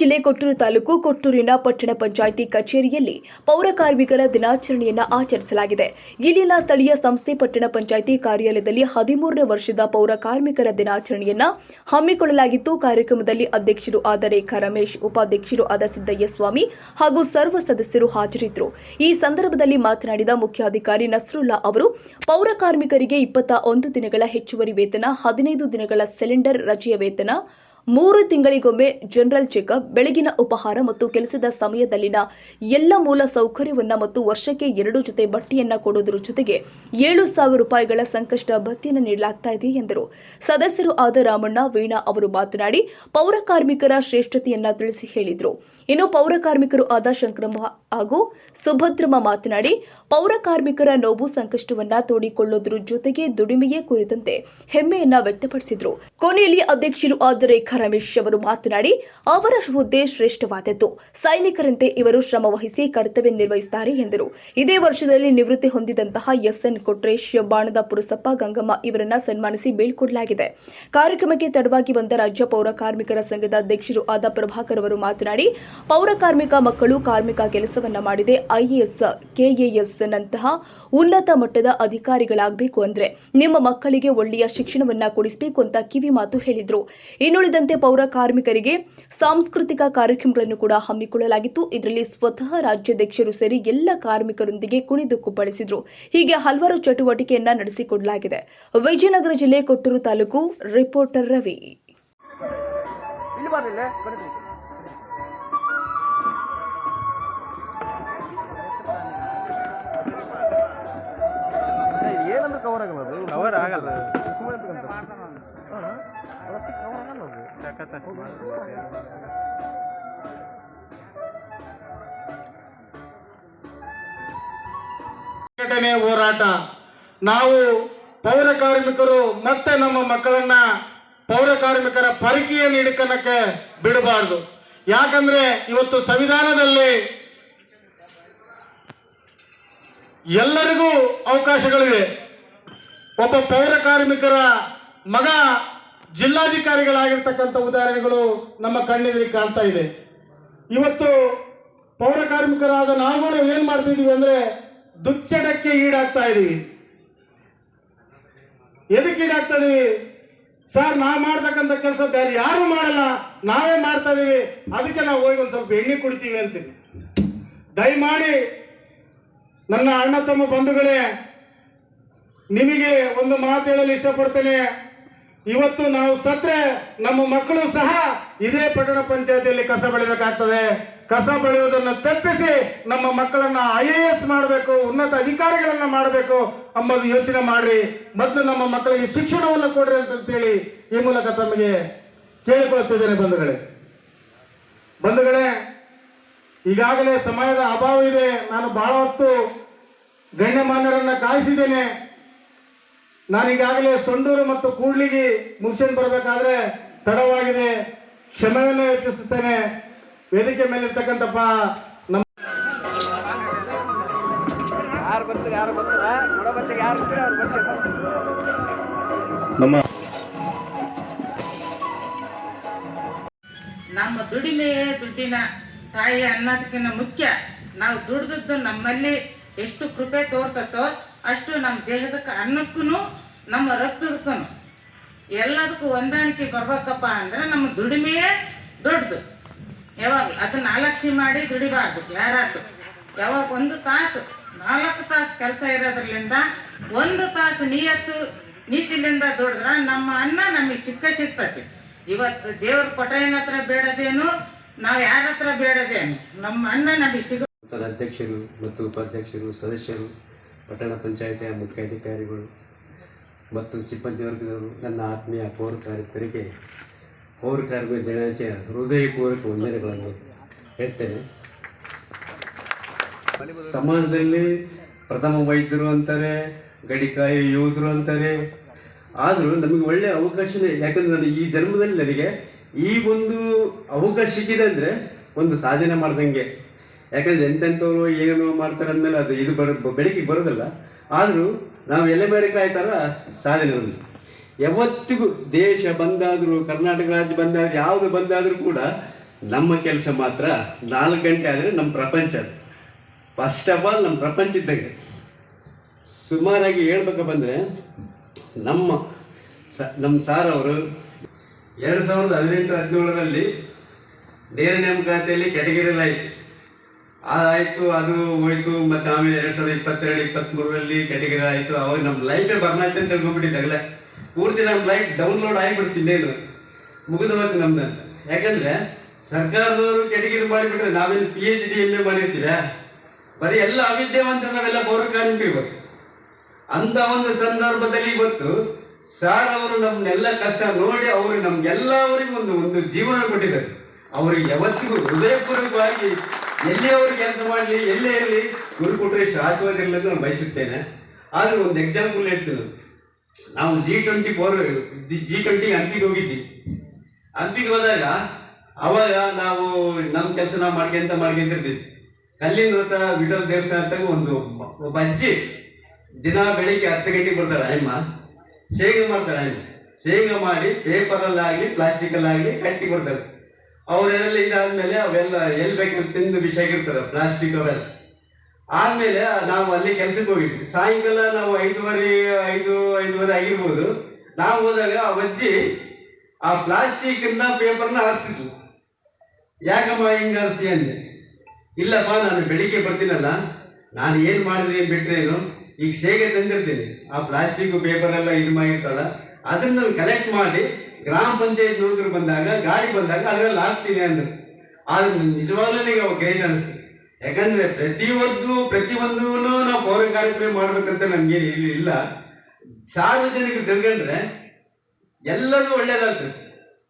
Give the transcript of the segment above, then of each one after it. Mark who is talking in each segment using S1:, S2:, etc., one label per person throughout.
S1: ಜಿಲ್ಲೆ ಕೊಟ್ಟೂರು ತಾಲೂಕು ಕೊಟ್ಟೂರಿನ ಪಟ್ಟಣ ಪಂಚಾಯಿತಿ ಕಚೇರಿಯಲ್ಲಿ ಪೌರ ಕಾರ್ಮಿಕರ ದಿನಾಚರಣೆಯನ್ನ ಆಚರಿಸಲಾಗಿದೆ. ಇಲ್ಲಿನ ಸ್ಥಳೀಯ ಸಂಸ್ಥೆ ಪಟ್ಟಣ ಪಂಚಾಯಿತಿ ಕಾರ್ಯಾಲಯದಲ್ಲಿ ಹದಿಮೂರನೇ ವರ್ಷದ ಪೌರ ಕಾರ್ಮಿಕರ ದಿನಾಚರಣೆಯನ್ನ ಹಮ್ಮಿಕೊಳ್ಳಲಾಗಿತ್ತು. ಕಾರ್ಯಕ್ರಮದಲ್ಲಿ ಅಧ್ಯಕ್ಷರು ಆದ ರೇಖಾ ರಮೇಶ್, ಉಪಾಧ್ಯಕ್ಷರು ಆದ ಸಿದ್ದಯ್ಯ ಸ್ವಾಮಿ ಹಾಗೂ ಸರ್ವ ಸದಸ್ಯರು ಹಾಜರಿದ್ದರು. ಈ ಸಂದರ್ಭದಲ್ಲಿ ಮಾತನಾಡಿದ ಮುಖ್ಯಾಧಿಕಾರಿ ನಸ್ರುಲ್ಲಾ ಅವರು, ಪೌರ ಕಾರ್ಮಿಕರಿಗೆ ಇಪ್ಪತ್ತ ಒಂದು ದಿನಗಳ ಹೆಚ್ಚುವರಿ ವೇತನ, ಹದಿನೈದು ದಿನಗಳ ಸಿಲಿಂಡರ್ ರಜೆಯ ವೇತನ ಮೂರು ತಿಂಗಳಿಗೊಮ್ಮೆ ಜನರಲ್ ಚೆಕಪ್, ಬೆಳಗಿನ ಉಪಹಾರ ಮತ್ತು ಕೆಲಸದ ಸಮಯದಲ್ಲಿನ ಎಲ್ಲ ಮೂಲ ಸೌಕರ್ಯವನ್ನ ಮತ್ತು ವರ್ಷಕ್ಕೆ ಎರಡು ಜೊತೆ ಬಟ್ಟೆಯನ್ನ ಕೊಡುವುದರ ಜೊತೆಗೆ ಏಳು ಸಾವಿರ ರೂಪಾಯಿಗಳ ಸಂಕಷ್ಟ ಭತ್ಯೆಯನ್ನು ನೀಡಲಾಗ್ತಾ ಇದೆ ಎಂದರು. ಸದಸ್ಯರು ಆದ ರಾಮಣ್ಣ ವೀಣಾ ಅವರು ಮಾತನಾಡಿ, ಪೌರ ಕಾರ್ಮಿಕರ ಶ್ರೇಷ್ಠತೆಯನ್ನ ತಿಳಿಸಿ ಹೇಳಿದರು. ಇನ್ನು ಪೌರ ಕಾರ್ಮಿಕರು ಆದ ಶಂಕರಮ್ಮ ಹಾಗೂ ಸುಭದ್ರಮ್ಮ ಮಾತನಾಡಿ, ಪೌರ ಕಾರ್ಮಿಕರ ನೋವು ಸಂಕಷ್ಟವನ್ನ ತೋಡಿಕೊಳ್ಳೋದ್ರ ಜೊತೆಗೆ ದುಡಿಮೆಯೇ ಕುರಿತಂತೆ ಹೆಮ್ಮೆಯನ್ನ ವ್ಯಕ್ತಪಡಿಸಿದರು. ಕೊನೆಯಲ್ಲಿ ಅಧ್ಯಕ್ಷರು ಆದ ರಮೇಶ್ ಅವರು ಮಾತನಾಡಿ, ಅವರ ಹುದ್ದೆ ಶ್ರೇಷ್ಠವಾದದ್ದು. ಸೈನಿಕರಂತೆ ಇವರು ಶ್ರಮ ವಹಿಸಿ ಕರ್ತವ್ಯ ನಿರ್ವಹಿಸುತ್ತಾರೆ ಎಂದರು. ಇದೇ ವರ್ಷದಲ್ಲಿ ನಿವೃತ್ತಿ ಹೊಂದಿದಂತಹ ಎಸ್ಎನ್ ಕೊಟ್ರೇಶ್ ಬಾಣದ ಪುರಸಪ್ಪ ಗಂಗಮ್ಮ ಇವರನ್ನ ಸನ್ಮಾನಿಸಿ ಬೀಳ್ಕೊಡಲಾಗಿದೆ. ಕಾರ್ಯಕ್ರಮಕ್ಕೆ ತಡವಾಗಿ ಬಂದ ರಾಜ್ಯ ಪೌರ ಕಾರ್ಮಿಕರ ಸಂಘದ ಅಧ್ಯಕ್ಷರು ಆದ ಪ್ರಭಾಕರ್ ಅವರು ಮಾತನಾಡಿ, ಪೌರ ಕಾರ್ಮಿಕ ಮಕ್ಕಳು ಕಾರ್ಮಿಕ ಕೆಲಸವನ್ನ ಮಾಡಿದೆ. ಐಎಎಸ್ ಕೆಎಎಸ್ ನಂತಹ ಉನ್ನತ ಮಟ್ಟದ ಅಧಿಕಾರಿಗಳಾಗಬೇಕು ಅಂದ್ರೆ ನಿಮ್ಮ ಮಕ್ಕಳಿಗೆ ಒಳ್ಳೆಯ ಶಿಕ್ಷಣವನ್ನ ಕೊಡಿಸಬೇಕು ಅಂತ ಕಿವಿ ಮಾತು ಹೇಳಿದ್ರು. ಇನ್ನುಳಿದಂತೆ ಪೌರ ಕಾರ್ಮಿಕರಿಗೆ ಸಾಂಸ್ಕೃತಿಕ ಕಾರ್ಯಕ್ರಮಗಳನ್ನು ಕೂಡ ಹಮ್ಮಿಕೊಳ್ಳಲಾಗಿತ್ತು. ಇದರಲ್ಲಿ ಸ್ವತಃ ರಾಜ್ಯಾಧ್ಯಕ್ಷರು ಸೇರಿ ಎಲ್ಲ ಕಾರ್ಮಿಕರೊಂದಿಗೆ ಕುಣಿದು ಕುಪ್ಪಳಿಸಿದ್ರು ಹೀಗೆ ಹಲವಾರು ಚಟುವಟಿಕೆಯನ್ನ ನಡೆಸಿಕೊಡಲಾಗಿದೆ. ವಿಜಯನಗರ ಜಿಲ್ಲೆ ಕೊಟ್ಟೂರು ತಾಲೂಕು ರಿಪೋರ್ಟರ್ ರವಿ.
S2: ಕವರ್ ಆಗಲ್ಲ.
S3: ಸಂಘಟನೆ ಹೋರಾಟ. ನಾವು ಪೌರ ಕಾರ್ಮಿಕರು ಮತ್ತೆ ನಮ್ಮ ಮಕ್ಕಳನ್ನ ಪೌರ ಕಾರ್ಮಿಕರ ಪರಕೀಯ ನೀಡಿಕನಕ್ಕೆ ಬಿಡಬಾರ್ದು. ಯಾಕಂದ್ರೆ ಇವತ್ತು ಸಂವಿಧಾನದಲ್ಲಿ ಎಲ್ಲರಿಗೂ ಅವಕಾಶಗಳಿವೆ. ಒಬ್ಬ ಪೌರ ಕಾರ್ಮಿಕರ ಮಗ ಜಿಲ್ಲಾಧಿಕಾರಿಗಳಾಗಿರ್ತಕ್ಕಂಥ ಉದಾಹರಣೆಗಳು ನಮ್ಮ ಕಣ್ಣಿನಲ್ಲಿ ಕಾಣ್ತಾ ಇದೆ. ಇವತ್ತು ಪೌರ ಕಾರ್ಮಿಕರಾದ ನಾವುಗಳು ಏನ್ ಮಾಡ್ತಿದೀವಿ ಅಂದ್ರೆ ದುಚ್ಚಡಕ್ಕೆ ಈಡಾಗ್ತಾ ಇದೀವಿ. ಎದಕ್ಕೆ ಈಡಾಗ್ತಾ ಇದೀವಿ? ಸರ್, ನಾವು ಮಾಡ್ತಕ್ಕಂಥ ಕೆಲಸ ಬೇರೆ ಯಾರು ಮಾಡಲ್ಲ. ನಾವೇ ಮಾಡ್ತಾ ಇದೀವಿ. ಅದಕ್ಕೆ ನಾವು ಹೋಗಿ ಒಂದ್ ಸ್ವಲ್ಪ ಎಣ್ಣೆ ಕುಡಿತೀವಿ ಅಂತೀವಿ. ದಯಮಾಡಿ ನನ್ನ ಅಣ್ಣ ತಮ್ಮ ಬಂಧುಗಳೇ, ನಿಮಗೆ ಒಂದು ಮಾತು ಹೇಳಲು ಇಷ್ಟಪಡ್ತೇನೆ. ಇವತ್ತು ನಾವು ಸತ್ರೆ, ನಮ್ಮ ಮಕ್ಕಳು ಸಹ ಇದೇ ಪಟ್ಟಣ ಪಂಚಾಯತಿಯಲ್ಲಿ ಕಸ ಬೆಳಿಬೇಕಾಗ್ತದೆ. ಕಸ ಬೆಳೆಯುವುದನ್ನು ತಪ್ಪಿಸಿ ನಮ್ಮ ಮಕ್ಕಳನ್ನ ಐ ಎ ಎಸ್ ಮಾಡಬೇಕು, ಉನ್ನತ ಅಧಿಕಾರಿಗಳನ್ನ ಮಾಡಬೇಕು ಅಂಬುದು ಯೋಚನೆ ಮಾಡ್ರಿ. ಮತ್ತು ನಮ್ಮ ಮಕ್ಕಳಿಗೆ ಶಿಕ್ಷಣವನ್ನು ಕೊಡ್ರಿ ಅಂತೇಳಿ ಈ ಮೂಲಕ ತಮಗೆ ಕೇಳಿಕೊಳ್ಳುತ್ತಿದ್ದೇನೆ ಬಂಧುಗಳೇ. ಬಂಧುಗಳೇ, ಈಗಾಗಲೇ ಸಮಯದ ಅಭಾವ ಇದೆ. ನಾನು ಬಹಳ ಹೊತ್ತು ಗಣ್ಯಮಾನ್ಯರನ್ನ ಕಾಯಿಸಿದ್ದೇನೆ. ನಾನು ಈಗಾಗಲೇ ಸೊಂಡೂರು ಮತ್ತು ಕೂಡ್ಲಿಗೆ ಮುಗಿಸ್ಕೊಂಡು ಬರಬೇಕಾದ್ರೆ ತಡವಾಗಿದೆ. ಕ್ಷಮೆಯನ್ನು ಯೋಚಿಸುತ್ತೇನೆ. ವೇದಿಕೆ ಮೇಲೆ ನಮ್ಮ
S2: ಯಾರು ಬರ್ತಾರೆ ಯಾರು ಬರ್ತಾರ? ನೋಡೋ ಬರ್ತಾರೆ ಯಾರು ಬರ್ತಾರೆ ಅವ್ರು ಬರ್ತಾರೆ.
S3: ನಮ್ಮ
S4: ನಮ್ಮ ದುಡಿಮೆಯೇ ದುಡ್ಡಿನ ತಾಯಿ ಅನ್ನೋದಕ್ಕಿಂತ ಮುಖ್ಯ. ನಾವು ದುಡ್ದದ್ದು ನಮ್ಮಲ್ಲಿ ಎಷ್ಟು ಕೃಪೆ ತೋರ್ತತೋ ಅಷ್ಟು ನಮ್ಮ ದೇಹದಕ್ಕೆ ಅನ್ನಕ್ಕೂ ನಮ್ಮ ರಕ್ತದಕ್ಕೂ ಎಲ್ಲದಕ್ಕೂ ಹೊಂದಾಣಿಕೆ ಬರ್ಬೇಕಪ್ಪ ಅಂದ್ರೆ ನಮ್ಮ ದುಡಿಮೆಯೇ ದೊಡ್ಡದು. ಯಾವಾಗ ಅದನ್ನ ಅಲಕ್ಷಿ ಮಾಡಿ ದುಡಿಬಾರ್ದು, ಯಾರಾದ್ರು. ಯಾವಾಗ ಒಂದು ತಾಸು, ನಾಲ್ಕು ತಾಸು ಕೆಲಸ ಇರೋದ್ರಲಿಂದ ಒಂದು ತಾಸು ನೀಯತ್ತು, ನೀತಿಲಿಂದ ದುಡಿದ್ರ ನಮ್ಮ ಅನ್ನ ನಮಗೆ ಸಿಕ್ಕ ಸಿಗ್ತತಿ ಇವತ್ತು ದೇವ್ರ ಕೊಟ್ರೇನ ಹತ್ರ ಬೇಡದೇನು, ನಾವು ಯಾರ ಹತ್ರ ಬೇಡದೇನು, ನಮ್ಮ ಅನ್ನ ನಮಗೆ ಸಿಗ
S5: ಅಧ್ಯಕ್ಷರು ಮತ್ತು ಉಪಾಧ್ಯಕ್ಷರು, ಸದಸ್ಯರು ಪಟ್ಟಣ ಪಂಚಾಯತಿಯ ಮುಖ್ಯಾಧಿಕಾರಿಗಳು ಮತ್ತು ಸಿಬ್ಬಂದಿ ವರ್ಗದವರು, ನನ್ನ ಆತ್ಮೀಯ ಪೌರ ಕಾರ್ಮಿಕರಿಗೆ ಪೌರ ಕಾರ್ಮಿಕ ದಿನಾಚರಣೆಯ ಹೃದಯಪೂರ್ವಕ ವಂದನೆಗಳನ್ನು ಹೇಳ್ತೇನೆ. ಸಮಾಜದಲ್ಲಿ ಪ್ರಥಮ ವೈದ್ಯರು ಅಂತಾರೆ ಗಡಿಕಾಯಿ ಯೋಧರು ಅಂತಾರೆ. ಆದರೂ ನಮಗೆ ಒಳ್ಳೆ ಅವಕಾಶನೇ, ಯಾಕಂದ್ರೆ ನಾನು ಈ ಜನ್ಮದಲ್ಲಿ ನನಗೆ ಈ ಒಂದು ಅವಕಾಶ ಸಿಕ್ಕಿದೆ ಅಂದರೆ ಒಂದು ಸಾಧನೆ ಮಾಡ್ದಂಗೆ. ಯಾಕಂದ್ರೆ ಎಂತೆಂಥವ್ರು ಏನೋ ಮಾಡ್ತಾರೆ ಅಂದ್ಮೇಲೆ ಅದು ಇದು ಬರ ಬೆಳಕಿಗೆ ಬರೋದಿಲ್ಲ. ಆದರೂ ನಾವು ಎಲೆಬೇರೆಕಾಯಿ ಕಾಯ್ತಾರ ಸಾಧನೆ ಒಂದು. ಯಾವತ್ತಿಗೂ ದೇಶ ಬಂದಾದರೂ, ಕರ್ನಾಟಕ ರಾಜ್ಯ ಬಂದಾದ್ರೂ, ಯಾವುದು ಬಂದಾದರೂ ಕೂಡ ನಮ್ಮ ಕೆಲಸ ಮಾತ್ರ ನಾಲ್ಕು ಗಂಟೆ ಆದರೆ ನಮ್ಮ ಪ್ರಪಂಚ ಅದು. ಫಸ್ಟ್ ಆಫ್ ಆಲ್ ನಮ್ಮ ಪ್ರಪಂಚ ಇದ್ದಾಗ. ಸುಮಾರಾಗಿ ಹೇಳ್ಬೇಕು ಬಂದರೆ ನಮ್ಮ ಸ, ನಮ್ಮ ಸಾರ್ ಅವರು ಎರಡು ಸಾವಿರದ ಹದಿನೆಂಟು ಹದಿನೇಳರಲ್ಲಿ ನೇರ ನೇಮಕಾತಿಯಲ್ಲಿ ಕೆಟಗರಿ ಆಯಿತು ಅದು ಹೋಯ್ತು, ಮತ್ತೆ ಆಮೇಲೆ ಎರಡ್ ಸಾವಿರದ ಇಪ್ಪತ್ತೆರಡು, ಇಪ್ಪತ್ಮೂರರಲ್ಲಿ ಕೆಟಗರಿ ಆಯ್ತು. ಅವಾಗ ನಮ್ ಲೈಫೇ ಬರ್ನಾಯ್ತು ಅಂತ ತಿಳ್ಕೊಂಡ್ಬಿಟ್ಟಿದ್ದಾಗಲೇ. ಪೂರ್ತಿ ನಮ್ ಲೈಫ್ ಡೌನ್ಲೋಡ್ ಆಗಿಬಿಡ್ತಿದ್ದೇನು ಮುಗಿದ ಹೋಯ್ತು ನಮ್ದು. ಯಾಕಂದ್ರೆ ಸರ್ಕಾರದವರು ಕೆಟಗರಿ ಮಾಡಿಬಿಟ್ರೆ ನಾವೇನು P H D M A ಮಾಡಿರ್ತೀರ? ಬರೀ ಎಲ್ಲ ಅವಿದ್ಯಾವಂತರು ನಾವೆಲ್ಲ ಪೌರ ಕಾರ್ಮಿಕರು ಅಂತ ಒಂದು ಸಂದರ್ಭದಲ್ಲಿ ಇವತ್ತು ಸಾರ್ ಅವರು ನಮ್ನೆಲ್ಲ ಕಷ್ಟ ನೋಡಿ ಅವರು ನಮ್ಗೆಲ್ಲವರಿಗೂ ಒಂದು ಒಂದು ಜೀವನ ಕೊಟ್ಟಿದ್ದಾರೆ. ಅವರಿಗೆ ಯಾವತ್ತಿಗೂ ಹೃದಯಪೂರ್ವಕವಾಗಿ ಎಲ್ಲಿ ಅವರು ಕೆಲಸ ಮಾಡಲಿ ಎಲ್ಲೇ ಇರಲಿ ಗುರು ಕೊಟ್ಟರೆ ಶಾಶ್ವತ ಇರಲಿ ಅಂತ ನಾನು ಬಯಸುತ್ತೇನೆ. ಆದ್ರೆ ಒಂದು ಎಕ್ಸಾಂಪಲ್ ಹೇಳ್ತೀನಿ. ನಾವು G twenty four G twenty ಹಂಪಿಗೆ ಹೋಗಿದ್ವಿ. ಹಂಪಿಗೆ ಹೋದಾಗ ಅವಾಗ ನಾವು ನಮ್ಮ ಕೆಲಸ ನಾವು ಮಾಡ್ಕೊಂತ ಮಾಡ್ಕೊಂತಿರ್ತೀವಿ ಕಲ್ಲಿನ ವ್ರತ, ವಿಠಲ್ ದೇವಸ್ಥಾನ ಅಂತ ಒಂದು ಒಬ್ಬ ಅಜ್ಜಿ ದಿನ ಬೆಳಿಗ್ಗೆ ಹತ್ತು ಗಂಟೆಗೆ ಬರ್ತಾರೆ ಅಯ್ಯಮ್ಮ ಶೇಂಗ ಮಾಡ್ತಾರೆ ಅಯ್ಯಮ್ಮ ಶೇಂಗ ಮಾಡಿ ಪೇಪರಲ್ಲಾಗಲಿ ಪ್ಲಾಸ್ಟಿಕಲ್ಲಾಗಲಿ ಕಟ್ಟಿ ಕೊಡ್ತಾರೆ. ಅವರೆಲ್ಲ ಇದಾದ್ಮೇಲೆ ಅವೆಲ್ಲ ಎಲ್ಲಿ ಬೇಕು ತಿಂದು ಬಿಸಾಕಿರ್ತಾರೆ ಪ್ಲಾಸ್ಟಿಕ್ ಅವೆಲ್ಲ. ಆದ್ಮೇಲೆ ನಾವು ಅಲ್ಲಿ ಕೆಲ್ಸಕ್ಕೆ ಹೋಗಿದ್ವಿ. ಸಾಯಂಕಾಲ ನಾವು ಐದುವರೆ, ಐದು, ಐದುವರೆ ಆಗಿರ್ಬೋದು. ನಾವು ಹೋದಾಗ ಆ ಅಜ್ಜಿ ಆ ಪ್ಲಾಸ್ಟಿಕ್ ಪೇಪರ್ನ ಹಾಕ್ತಿದ್ವು ಯಾಕಮ್ಮ ಹಿಂಗ ಹರಿಸ್ತೀಯ ಅಂದೆ. ಇಲ್ಲಪ್ಪ, ನಾನು ಬೆಳಿಗ್ಗೆ ಬರ್ತೀನಲ್ಲ. ನಾನು ಏನ್ ಮಾಡಿದ್ರೆ ಏನ್ ಬಿಟ್ರೆ ಏನು? ಈಗ ಸೇಗೆ ತಂದಿರ್ತೀನಿ. ಆ ಪ್ಲಾಸ್ಟಿಕ್ ಪೇಪರ್ ಎಲ್ಲ ಇದು ಮಾಡಿರ್ತಾಳ. ಅದನ್ನ ಕಲೆಕ್ಟ್ ಮಾಡಿ ಗ್ರಾಮ ಪಂಚಾಯತ್ ಯುವಕರು ಬಂದಾಗ, ಗಾಡಿ ಬಂದಾಗ ಅದರಲ್ಲಿ ಹಾಕ್ತೀನಿ ಅಂದ್ರು. ಆದ್ರೆ ನಿಜವಾಗ್ಲೂ ಅವಾಗ ಗೈಡ್ ಅನಿಸ್ತು ಯಾಕಂದ್ರೆ ಪ್ರತಿಯೊಂದು ಪ್ರತಿಯೊಂದೂ ನಾವು ಪೌರ ಕಾರ್ಯಕ್ರಮ ಮಾಡ್ಬೇಕಂತ ನಮ್ಗೆ ಇಲ್ಲಿ ಇಲ್ಲ ಸಾರ್ವಜನಿಕರು ತಿಳ್ಕೊಂಡ್ರೆ ಎಲ್ಲದೂ ಒಳ್ಳೇದಾಗ್ತದೆ.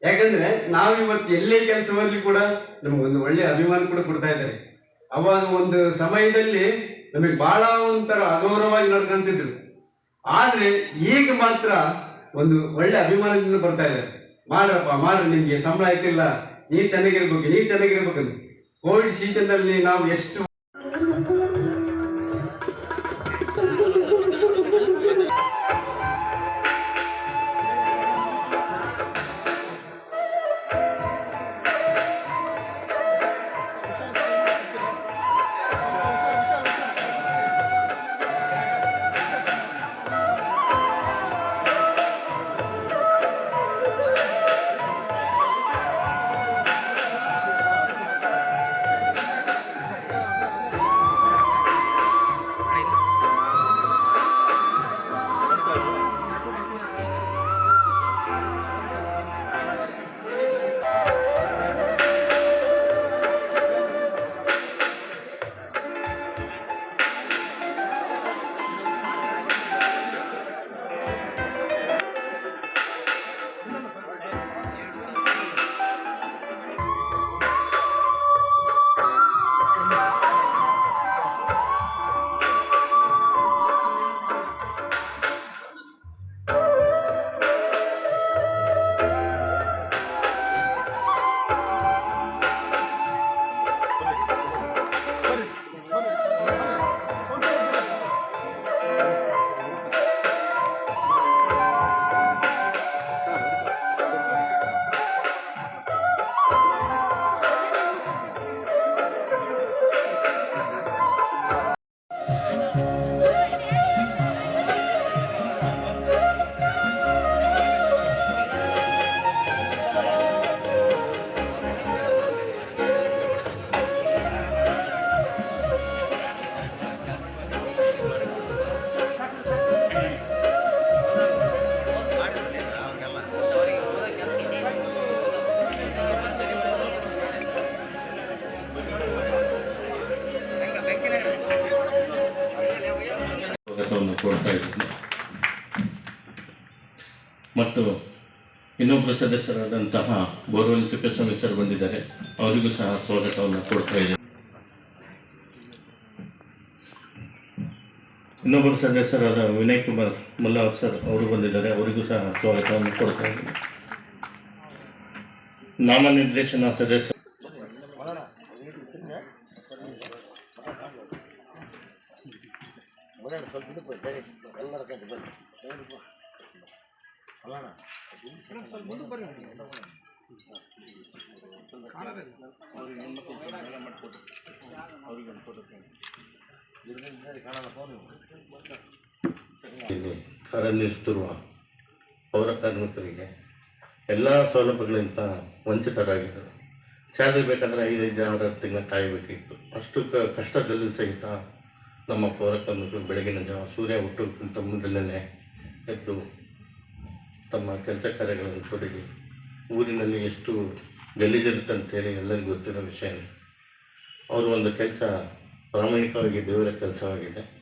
S5: ಯಾಕಂದ್ರೆ ನಾವು ಇವತ್ತು ಎಲ್ಲೇ ಕೆಲಸ ಹೋದ್ಲಿ ಕೂಡ ನಮ್ಗೊಂದು ಒಳ್ಳೆ ಅಭಿಮಾನ ಕೂಡ ಕೊಡ್ತಾ ಇದ್ದಾರೆ. ಅವಾಗ ಒಂದು ಸಮಯದಲ್ಲಿ ನಮಗೆ ಬಹಳ ಒಂಥರ ಅಗೌರವವಾಗಿ ನಡ್ಕೊಂತಿದ್ರು. ಆದ್ರೆ ಈಗ ಮಾತ್ರ ಒಂದು ಒಳ್ಳೆ ಅಭಿಮಾನದಿಂದ ಬರ್ತಾ ಇದ್ದಾರೆ ಮಾಡ್ರಪ್ಪ, ಮಾಡ್ರಿ ನಿಮ್ಗೆ ಸಂಬಳ ಆಯ್ತಿಲ್ಲ ನೀ ಚೆನ್ನಾಗಿರ್ಬೇಕು ನೀ ಚೆನ್ನಾಗಿರ್ಬೇಕು. ಕೋವಿಡ್ ಸೀಸನ್ನಲ್ಲಿ ನಾವು ಎಷ್ಟು
S6: ಸ್ವಾಗತವನ್ನು ಕೋರ್ತಾ ಇದ್ದೀನಿ ಮತ್ತು ಇನ್ನೊಬ್ಬರು ಸದಸ್ಯರಾದಂತಹ ಬೋರ್ವೆಲ್ ತಿಪ್ಪೇಸ್ವಾಮಿ ಸರ್ ಬಂದಿದ್ದಾರೆ. ಅವರಿಗೂ ಸಹ ಸ್ವಾಗತವನ್ನು ಕೊಡ್ತಾ ಇದ್ದಾರೆ ಇನ್ನೊಬ್ಬರು ಸದಸ್ಯರಾದ ವಿನಯ್ ಕುಮಾರ್ ಮಲ್ಲಾವ್ ಸರ್ ಅವರು ಬಂದಿದ್ದಾರೆ. ಅವರಿಗೂ ಸಹ ಸ್ವಾಗತವನ್ನು ಕೊಡ್ತಾ ಇದ್ದೀನಿ ನಾಮನಿರ್ದೇಶನ ಸದಸ್ಯ ಇಲ್ಲಿ. ಕಾರ್ಯನಿರ್ವಹಿಸುತ್ತಿರುವ ಪೌರ ಕಾರ್ಮಿಕರಿಗೆ ಎಲ್ಲ ಸೌಲಭ್ಯಗಳಿಂದ ವಂಚಿತರಾಗಿದ್ದರು. ಸ್ಯಾಲರಿ ಬೇಕಾದರೆ ಐದೈದು ಆರು ತಿಂಗಳ ಕಾಯಬೇಕಿತ್ತು. ಅಷ್ಟು ಕ ಕಷ್ಟದಲ್ಲೂ ಸಹಿತ ನಮ್ಮ ಪೌರ ಕಾರ್ಮಿಕರು ಬೆಳಗಿನ ಜಾವ ಸೂರ್ಯ ಹುಟ್ಟೋಕ್ಕಿಂತ ಮೊದಲೇ ಎದ್ದು ತಮ್ಮ ಕೆಲಸ ಕಾರ್ಯಗಳನ್ನು ತೊಡಗಿ ಊರಿನಲ್ಲಿ ಎಷ್ಟು ಗಲೀಜಿರುತ್ತಂತೇಳಿ ಎಲ್ಲರಿಗೂ ಗೊತ್ತಿರೋ ವಿಷಯ. ಅವರು ಒಂದು ಕೆಲಸ ಪ್ರಾಮಾಣಿಕವಾಗಿ ದೇವರ ಕೆಲಸವಾಗಿದೆ.